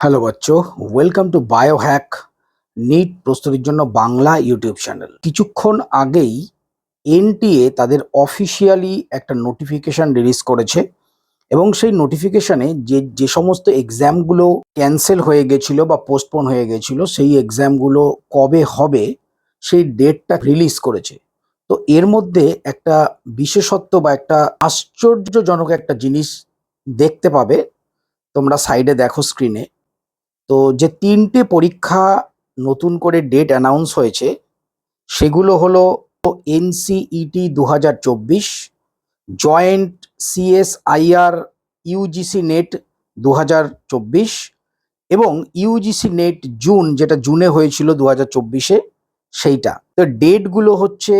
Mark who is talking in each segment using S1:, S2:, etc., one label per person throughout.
S1: Hello বাচ্চ। Welcome to bio hack NEET প্রস্তুতির জন্য Bangla YouTube channel কিছুক্ষণ আগেই এনটিএ তাদের অফিসিয়ালি একটা নোটিফিকেশন রিলিজ করেছে এবং সেই নোটিফিকেশনে যে যে সমস্ত এক্সামগুলো ক্যান্সেল হয়ে গেছিল বা পোস্টপোন হয়ে গেছিল, সেই এক্সামগুলো কবে হবে, সেই ডেটটা রিলিজ করেছে। তো এর মধ্যে একটা বিশেষত্ব বা একটা আশ্চর্যজনক একটা জিনিস দেখতে পাবে। তোমরা সাইডে দেখো স্ক্রিনে তো যে তিনটে পরীক্ষা নতুন করে ডেট অ্যানাউন্স হয়েছে, সেগুলো হলো এনসিইটি দু হাজার চব্বিশ জয়েন্ট সিএসআইআর ইউজিসি নেট দু হাজার চব্বিশ এবং ইউজিসি নেট জুন যেটা জুনে হয়েছিল দু হাজার চব্বিশে, সেইটা। তো ডেটগুলো হচ্ছে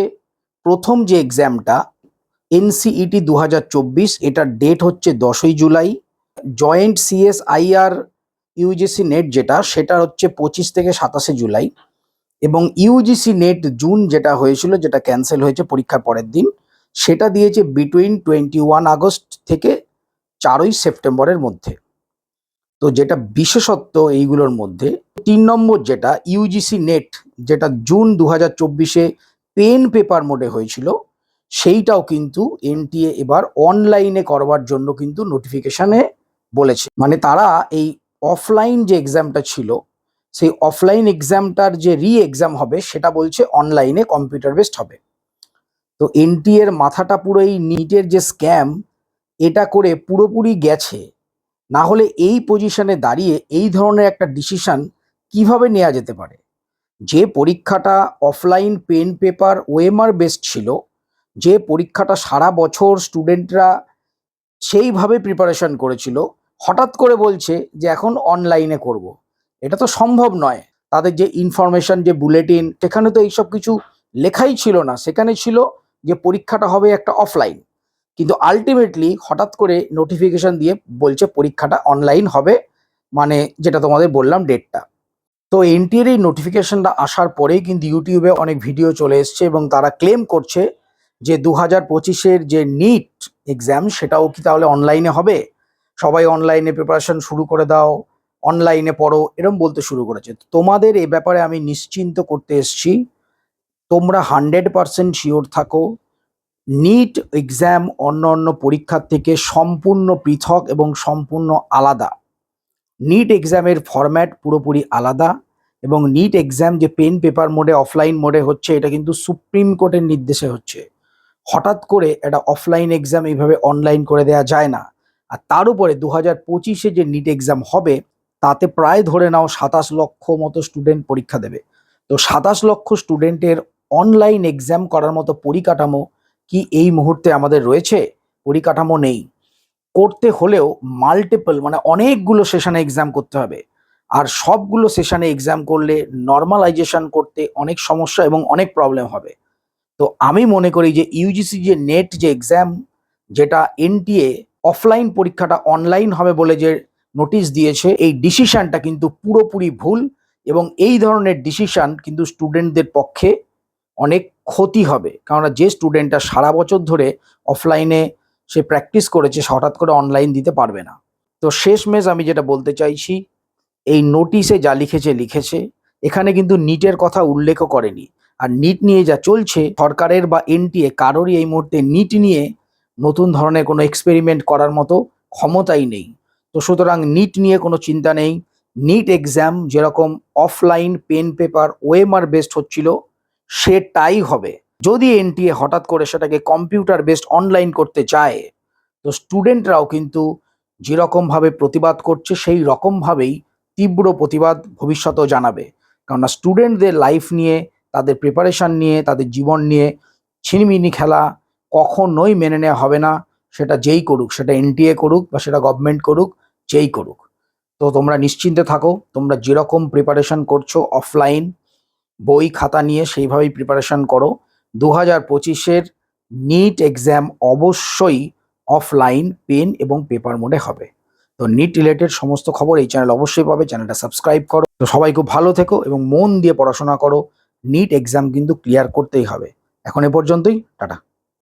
S1: প্রথম যে এক্সামটা এনসিইটি দু হাজার চব্বিশ, এটার ডেট হচ্ছে দশই July joint CSIR UGC NET যেটা, সেটা হচ্ছে পঁচিশ থেকে সাতাশে জুলাই এবং ইউজিসি নেট জুন যেটা হয়েছিল, যেটা ক্যান্সেল হয়েছে পরীক্ষার পরের দিন, সেটা দিয়েছে বিটুইন টোয়েন্টি ওয়ান আগস্ট থেকে চারই সেপ্টেম্বরের মধ্যে। তো যেটা বিশেষত্ব এইগুলোর মধ্যে, তিন নম্বর যেটা ইউজিসি নেট যেটা জুন দু হাজার চব্বিশে পেন পেপার মোডে হয়েছিল, সেইটাও কিন্তু এনটিএ এবার অনলাইনে করবার জন্য কিন্তু নোটিফিকেশানে বলেছে। মানে তারা এই অফলাইন যে এক্সামটা ছিল, সেই অফলাইন এক্সামটার যে রি এক্সাম হবে, সেটা বলছে অনলাইনে কম্পিউটার বেসড হবে। তো এনটি এর মাথাটা পুরো এই নিটের যে স্ক্যাম এটা করে পুরোপুরি গেছে। না হলে এই পজিশনে দাঁড়িয়ে এই ধরনের একটা ডিসিশন কীভাবে নেওয়া যেতে পারে? যে পরীক্ষাটা offline pen paper OMR based ছিল, যে পরীক্ষাটা সারা বছর স্টুডেন্টরা সেইভাবে প্রিপারেশন করেছিল হঠাৎ করে বলছে যে এখন অনলাইনে করব। এটা তো সম্ভব নয়। তাদের যে ইনফরমেশন যে বুলেটিন সেখানে তো এইসব কিছু লেখাই ছিল না। সেখানে ছিল যে পরীক্ষাটা হবে একটা অফলাইন কিন্তু আলটিমেটলি হঠাৎ করে নোটিফিকেশন দিয়ে বলছে পরীক্ষাটা অনলাইন হবে মানে যেটা তোমাদের বললাম ডেটটা তো এনটিএর এই নোটিফিকেশনটা আসার পরেই কিন্তু ইউটিউবে অনেক ভিডিও চলে এসছে এবং তারা ক্লেম করছে যে দু হাজার পঁচিশের যে নিট এক্সাম সেটাও কি তাহলে অনলাইনে হবে? সবাই অনলাইনে প্রিপারেশন শুরু করে দাও অনলাইনে পড়ো, এরম বলতে শুরু করেছে। তোমাদের এ ব্যাপারে আমি নিশ্চিন্ত করতে এসছি। তোমরা হান্ড্রেড পারসেন্ট শিওর থাকো নিট এক্সাম অন্য অন্য পরীক্ষার থেকে সম্পূর্ণ পৃথক এবং সম্পূর্ণ আলাদা। নিট এক্সামের ফরম্যাট পুরোপুরি আলাদা এবং নিট এক্সাম যে পেন পেপার মোডে অফলাইন মোডে হচ্ছে, এটা কিন্তু সুপ্রিম কোর্টের নির্দেশে হচ্ছে। হঠাৎ করে এটা অফলাইন এক্সাম এইভাবে অনলাইন করে দেওয়া যায় না। আর তার উপরে দু হাজার পঁচিশে যে নিট এক্সাম হবে, তাতে প্রায় ধরে নাও সাতাশ লক্ষ মতো স্টুডেন্ট পরীক্ষা দেবে। তো সাতাশ লক্ষ স্টুডেন্টের অনলাইন এক্সাম করার মতো পরিকাঠামো কি এই মুহূর্তে আমাদের রয়েছে? পরিকাঠামো নেই। করতে হলেও মাল্টিপল মানে অনেকগুলো সেশনে এক্সাম করতে হবে। আর সবগুলো সেশনে এক্সাম করলে নর্মালাইজেশন করতে অনেক সমস্যা এবং অনেক প্রবলেম হবে। তো আমি মনে করি যে ইউজিসি যে নেট যে এক্সাম যেটা এনটিএ অফলাইন পরীক্ষাটা অনলাইন হবে বলে যে নোটিশ দিয়েছে, এই ডিসিশনটা কিন্তু পুরোপুরি ভুল এবং এই ধরনের ডিসিশন কিন্তু স্টুডেন্টদের পক্ষে অনেক ক্ষতি হবে। কেননা যে স্টুডেন্টটা সারা বছর ধরে অফলাইনে সে প্র্যাকটিস করেছে হঠাৎ করে অনলাইন দিতে পারবে না। তো শেষমেশ আমি যেটা বলতে চাইছি, এই নোটিশে যা লিখেছে লিখেছে। এখানে কিন্তু নিটের কথা উল্লেখও করেনি। আর নিট নিয়ে যা চলছে, সরকারের বা এনটিএ কারোরই এই মুহূর্তে নিট নিয়ে নতুন ধরনের কোনো এক্সপেরিমেন্ট করার মতো ক্ষমতাই নেই। তো সুতরাং নিট নিয়ে কোনো চিন্তা নেই। নিট এক্সাম যেরকম offline pen paper OMR based হচ্ছিল, সেটাই হবে। যদি এনটিএ হঠাৎ করে সেটাকে কম্পিউটার বেসড অনলাইন করতে চায়, তো স্টুডেন্টরাও কিন্তু যেরকমভাবে প্রতিবাদ করছে, সেই রকমভাবেই তীব্র প্রতিবাদ ভবিষ্যতেও জানাবে। কেননা স্টুডেন্টদের লাইফ নিয়ে, তাদের প্রিপারেশন নিয়ে, তাদের জীবন নিয়ে, ছিনিমিনি খেলা কখনোই মেনে নেওয়া হবে না। সেটা যেই করুক, সেটা এনটিএ করুক বা সেটা গভর্নমেন্ট করুক, যেই করুক। তো তোমরা নিশ্চিন্তে থাকো, তোমরা যেরকম প্রিপারেশন করছ অফলাইন বই খাতা নিয়ে সেইভাবেই প্রিপারেশন করো। দু হাজার পঁচিশের নিট এক্সাম অবশ্যই অফলাইন পেন এবং পেপার মোডে হবে। তো নিট রিলেটেড সমস্ত খবর এই চ্যানেল অবশ্যই পাবে চ্যানেলটা সাবস্ক্রাইব করো। তো সবাই খুব ভালো থেকো এবং মন দিয়ে পড়াশোনা করো। নিট এক্সাম কিন্তু ক্লিয়ার করতেই হবে। এখন এ পর্যন্তই, টাটা।